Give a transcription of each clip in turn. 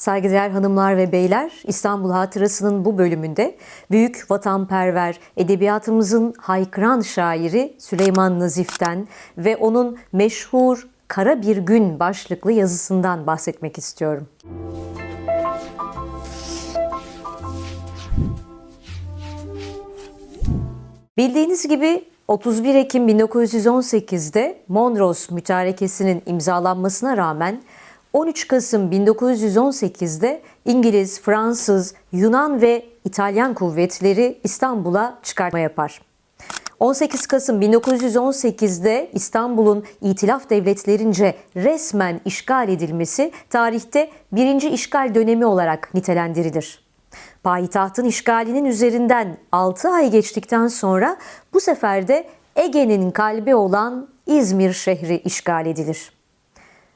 Saygıdeğer hanımlar ve beyler, İstanbul Hatırası'nın bu bölümünde büyük vatanperver, edebiyatımızın haykıran şairi Süleyman Nazif'ten ve onun meşhur Kara Bir Gün başlıklı yazısından bahsetmek istiyorum. Bildiğiniz gibi 31 Ekim 1918'de Mondros Mütarekesi'nin imzalanmasına rağmen 13 Kasım 1918'de İngiliz, Fransız, Yunan ve İtalyan kuvvetleri İstanbul'a çıkartma yapar. 18 Kasım 1918'de İstanbul'un İtilaf devletlerince resmen işgal edilmesi tarihte birinci işgal dönemi olarak nitelendirilir. Payitahtın işgalinin üzerinden 6 ay geçtikten sonra bu sefer de Ege'nin kalbi olan İzmir şehri işgal edilir.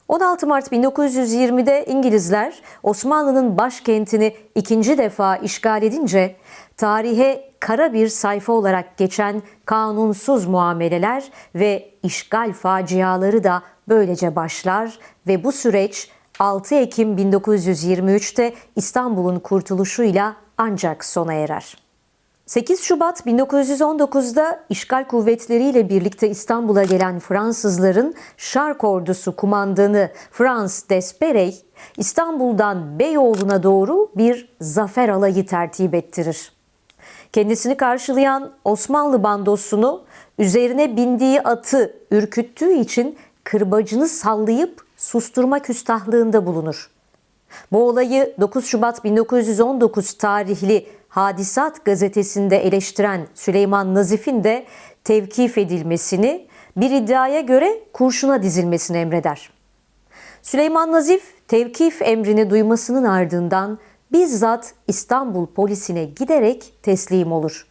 16 Mart 1920'de İngilizler Osmanlı'nın başkentini ikinci defa işgal edince tarihe kara bir sayfa olarak geçen kanunsuz muameleler ve işgal faciaları da böylece başlar ve bu süreç 6 Ekim 1923'te İstanbul'un kurtuluşuyla ancak sona erer. 8 Şubat 1919'da işgal kuvvetleriyle birlikte İstanbul'a gelen Fransızların Şark Ordusu kumandanı Frans Desperey, İstanbul'dan Beyoğlu'na doğru bir zafer alayı tertip ettirir. Kendisini karşılayan Osmanlı bandosunu üzerine bindiği atı ürküttüğü için kırbacını sallayıp susturma küstahlığında bulunur. Bu olayı 9 Şubat 1919 tarihli Hadisat gazetesinde eleştiren Süleyman Nazif'in de tevkif edilmesini, bir iddiaya göre kurşuna dizilmesini emreder. Süleyman Nazif tevkif emrini duymasının ardından bizzat İstanbul polisine giderek teslim olur.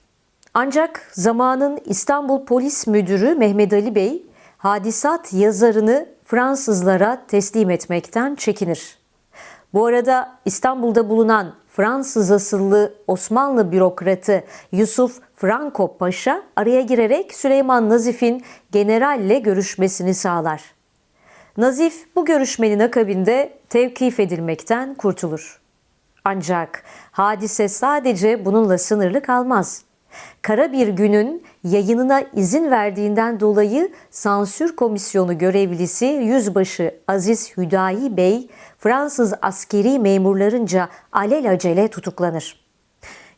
Ancak zamanın İstanbul Polis Müdürü Mehmet Ali Bey hadisat yazarını Fransızlara teslim etmekten çekinir. Bu arada İstanbul'da bulunan Fransız asıllı Osmanlı bürokratı Yusuf Franco Paşa araya girerek Süleyman Nazif'in generalle görüşmesini sağlar. Nazif bu görüşmenin akabinde tevkif edilmekten kurtulur. Ancak hadise sadece bununla sınırlı kalmaz. Kara bir günün yayınına izin verdiğinden dolayı sansür komisyonu görevlisi Yüzbaşı Aziz Hüdayi Bey Fransız askeri memurlarınca alelacele tutuklanır.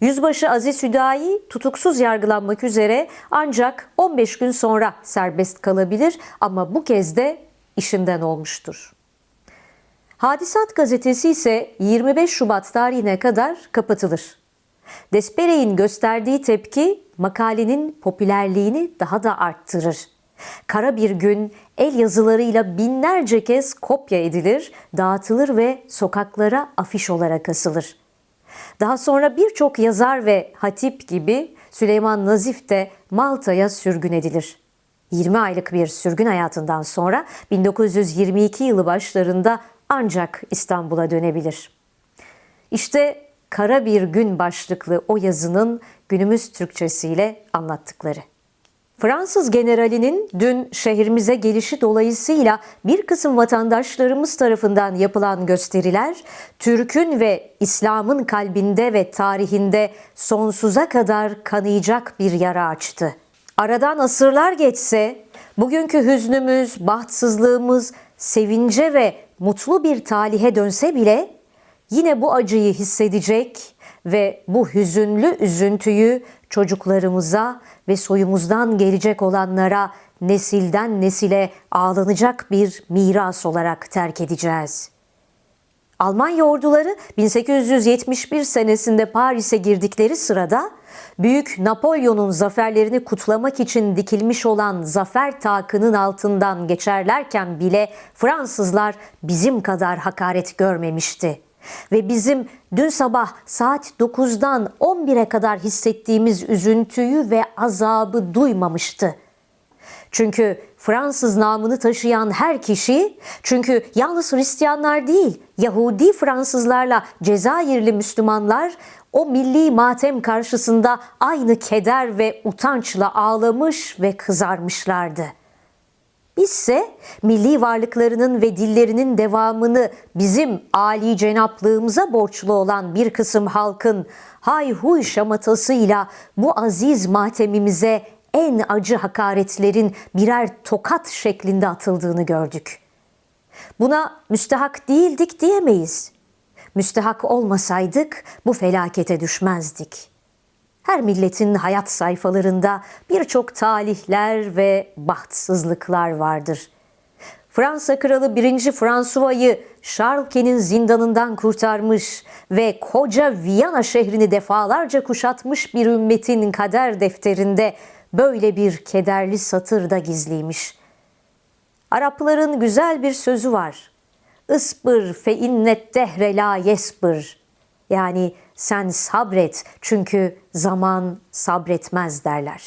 Yüzbaşı Aziz Hüdayi tutuksuz yargılanmak üzere ancak 15 gün sonra serbest kalabilir ama bu kez de işinden olmuştur. Hadisat gazetesi ise 25 Şubat tarihine kadar kapatılır. Desperey'in gösterdiği tepki makalenin popülerliğini daha da arttırır. Kara bir gün el yazılarıyla binlerce kez kopya edilir, dağıtılır ve sokaklara afiş olarak asılır. Daha sonra birçok yazar ve hatip gibi Süleyman Nazif de Malta'ya sürgün edilir. 20 aylık bir sürgün hayatından sonra 1922 yılı başlarında ancak İstanbul'a dönebilir. İşte Kara Bir Gün başlıklı o yazının günümüz Türkçesiyle anlattıkları. Fransız generalinin dün şehrimize gelişi dolayısıyla bir kısım vatandaşlarımız tarafından yapılan gösteriler Türk'ün ve İslam'ın kalbinde ve tarihinde sonsuza kadar kanayacak bir yara açtı. Aradan asırlar geçse bugünkü hüznümüz, bahtsızlığımız, sevince ve mutlu bir talihe dönse bile yine bu acıyı hissedecek ve bu hüzünlü üzüntüyü çocuklarımıza ve soyumuzdan gelecek olanlara nesilden nesile ağlanacak bir miras olarak terk edeceğiz. Almanya orduları 1871 senesinde Paris'e girdikleri sırada Büyük Napolyon'un zaferlerini kutlamak için dikilmiş olan zafer takının altından geçerlerken bile Fransızlar bizim kadar hakaret görmemişti. Ve bizim dün sabah saat 9'dan 11'e kadar hissettiğimiz üzüntüyü ve azabı duymamıştı. Çünkü Fransız namını taşıyan her kişi, çünkü yalnız Hristiyanlar değil, Yahudi Fransızlarla Cezayirli Müslümanlar o milli matem karşısında aynı keder ve utançla ağlamış ve kızarmışlardı. Bizse milli varlıklarının ve dillerinin devamını bizim âli cenaplığımıza borçlu olan bir kısım halkın hayhuy şamatasıyla bu aziz matemimize en acı hakaretlerin birer tokat şeklinde atıldığını gördük. Buna müstehak değildik diyemeyiz. Müstehak olmasaydık bu felakete düşmezdik. Her milletin hayat sayfalarında birçok talihler ve bahtsızlıklar vardır. Fransa kralı 1. François'yı Şarlke'nin zindanından kurtarmış ve koca Viyana şehrini defalarca kuşatmış bir ümmetin kader defterinde böyle bir kederli satır da gizliymiş. Arapların güzel bir sözü var. Isbır fe innet dehre la yesbır. Yani sen sabret çünkü zaman sabretmez derler.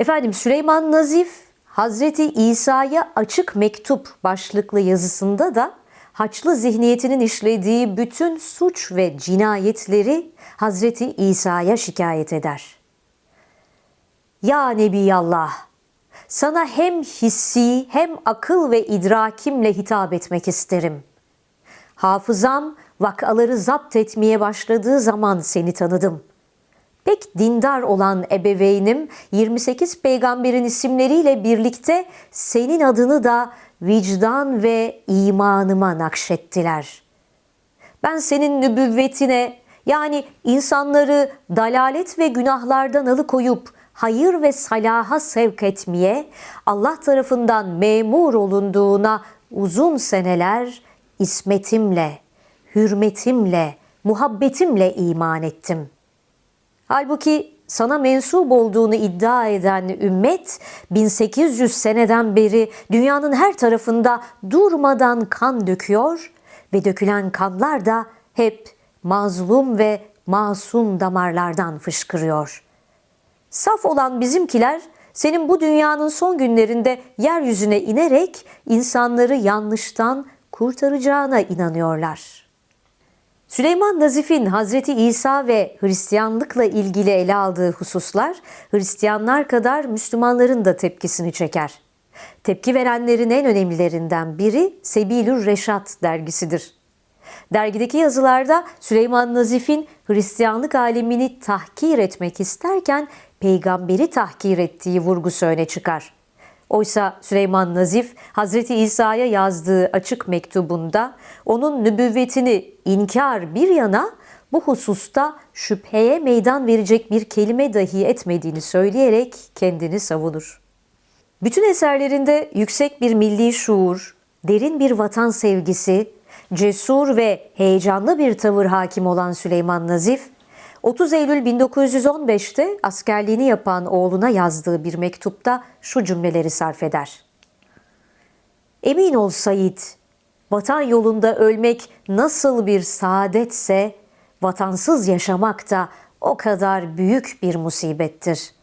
Efendim Süleyman Nazif Hazreti İsa'ya açık mektup başlıklı yazısında da Haçlı zihniyetinin işlediği bütün suç ve cinayetleri Hazreti İsa'ya şikayet eder. Ya Nebiyallah, sana hem hissi hem akıl ve idrakimle hitap etmek isterim. Hafızam vakaları zapt etmeye başladığı zaman seni tanıdım. Pek dindar olan ebeveynim 28 peygamberin isimleriyle birlikte senin adını da vicdan ve imanıma nakşettiler. Ben senin nübüvvetine yani insanları dalalet ve günahlardan alıkoyup hayır ve salaha sevk etmeye, Allah tarafından memur olunduğuna uzun seneler ismetimle, hürmetimle, muhabbetimle iman ettim. Halbuki sana mensup olduğunu iddia eden ümmet 1800 seneden beri dünyanın her tarafında durmadan kan döküyor ve dökülen kanlar da hep mazlum ve masum damarlardan fışkırıyor. Saf olan bizimkiler senin bu dünyanın son günlerinde yeryüzüne inerek insanları yanlıştan kurtaracağına inanıyorlar. Süleyman Nazif'in Hazreti İsa ve Hristiyanlıkla ilgili ele aldığı hususlar Hristiyanlar kadar Müslümanların da tepkisini çeker. Tepki verenlerin en önemlilerinden biri Sebilür Reşat dergisidir. Dergideki yazılarda Süleyman Nazif'in Hristiyanlık alemini tahkir etmek isterken peygamberi tahkir ettiği vurgusu öne çıkar. Oysa Süleyman Nazif Hazreti İsa'ya yazdığı açık mektubunda onun nübüvvetini inkar bir yana bu hususta şüpheye meydan verecek bir kelime dahi etmediğini söyleyerek kendini savunur. Bütün eserlerinde yüksek bir milli şuur, derin bir vatan sevgisi, cesur ve heyecanlı bir tavır hakim olan Süleyman Nazif, 30 Eylül 1915'te askerliğini yapan oğluna yazdığı bir mektupta şu cümleleri sarf eder. Emin ol Said, vatan yolunda ölmek nasıl bir saadetse, vatansız yaşamak da o kadar büyük bir musibettir.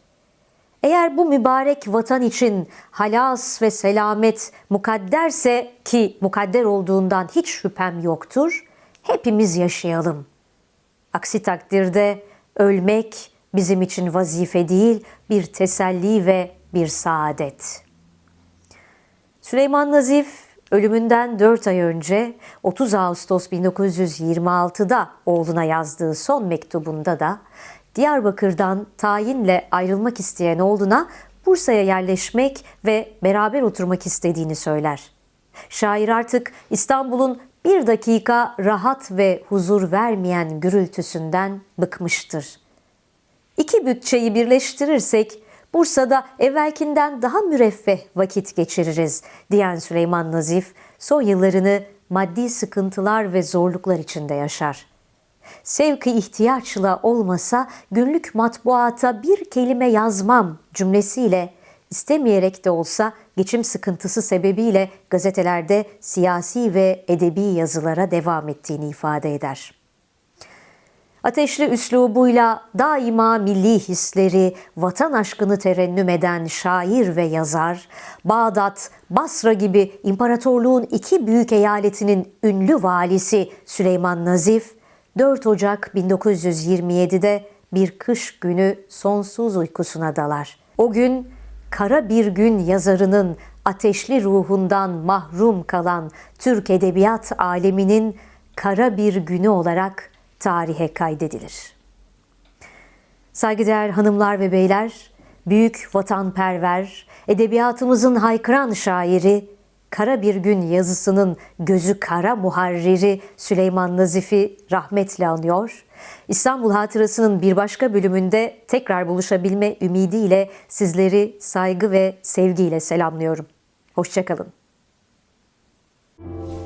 Eğer bu mübarek vatan için halas ve selamet mukadderse ki mukadder olduğundan hiç şüphem yoktur, hepimiz yaşayalım.'' Aksi takdirde ölmek bizim için vazife değil, bir teselli ve bir saadet. Süleyman Nazif ölümünden 4 ay önce 30 Ağustos 1926'da oğluna yazdığı son mektubunda da Diyarbakır'dan tayinle ayrılmak isteyen oğluna Bursa'ya yerleşmek ve beraber oturmak istediğini söyler. Şair artık İstanbul'un bir dakika rahat ve huzur vermeyen gürültüsünden bıkmıştır. İki bütçeyi birleştirirsek Bursa'da evvelkinden daha müreffeh vakit geçiririz diyen Süleyman Nazif son yıllarını maddi sıkıntılar ve zorluklar içinde yaşar. Sevki ihtiyaçla olmasa günlük matbuata bir kelime yazmam cümlesiyle istemeyerek de olsa geçim sıkıntısı sebebiyle gazetelerde siyasi ve edebi yazılara devam ettiğini ifade eder. Ateşli üslubuyla daima milli hisleri, vatan aşkını terennüm eden şair ve yazar, Bağdat, Basra gibi imparatorluğun iki büyük eyaletinin ünlü valisi Süleyman Nazif, 4 Ocak 1927'de bir kış günü sonsuz uykusuna dalar. O gün kara bir gün yazarının ateşli ruhundan mahrum kalan Türk edebiyat aleminin kara bir günü olarak tarihe kaydedilir. Saygıdeğer hanımlar ve beyler, büyük vatanperver, edebiyatımızın haykıran şairi, Kara Bir Gün yazısının gözü kara muharriri Süleyman Nazif'i rahmetle anıyor. İstanbul Hatırası'nın bir başka bölümünde tekrar buluşabilme ümidiyle sizleri saygı ve sevgiyle selamlıyorum. Hoşçakalın. Müzik